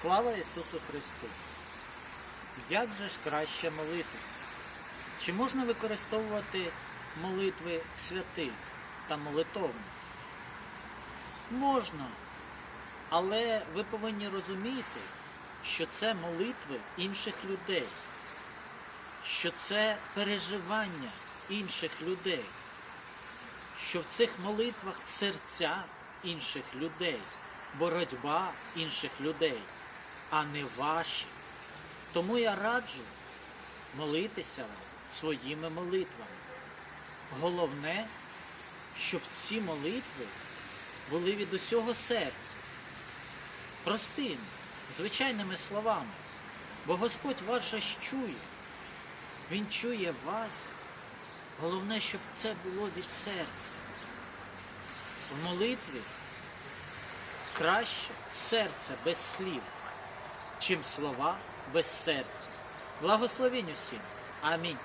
Слава Ісусу Христу! Як же ж краще молитися? Чи можна використовувати молитви святих та молитовних? Можна, але ви повинні розуміти, що це молитви інших людей, що це переживання інших людей, що в цих молитвах серця інших людей, боротьба інших людей, а не ваші. Тому я раджу молитися своїми молитвами. Головне, щоб ці молитви були від усього серця, простими, звичайними словами. Бо Господь вас же чує. Він чує вас. Головне, щоб це було від серця. В молитві краще серце без слів, чим слова без серця. Благословінь усім. Амінь.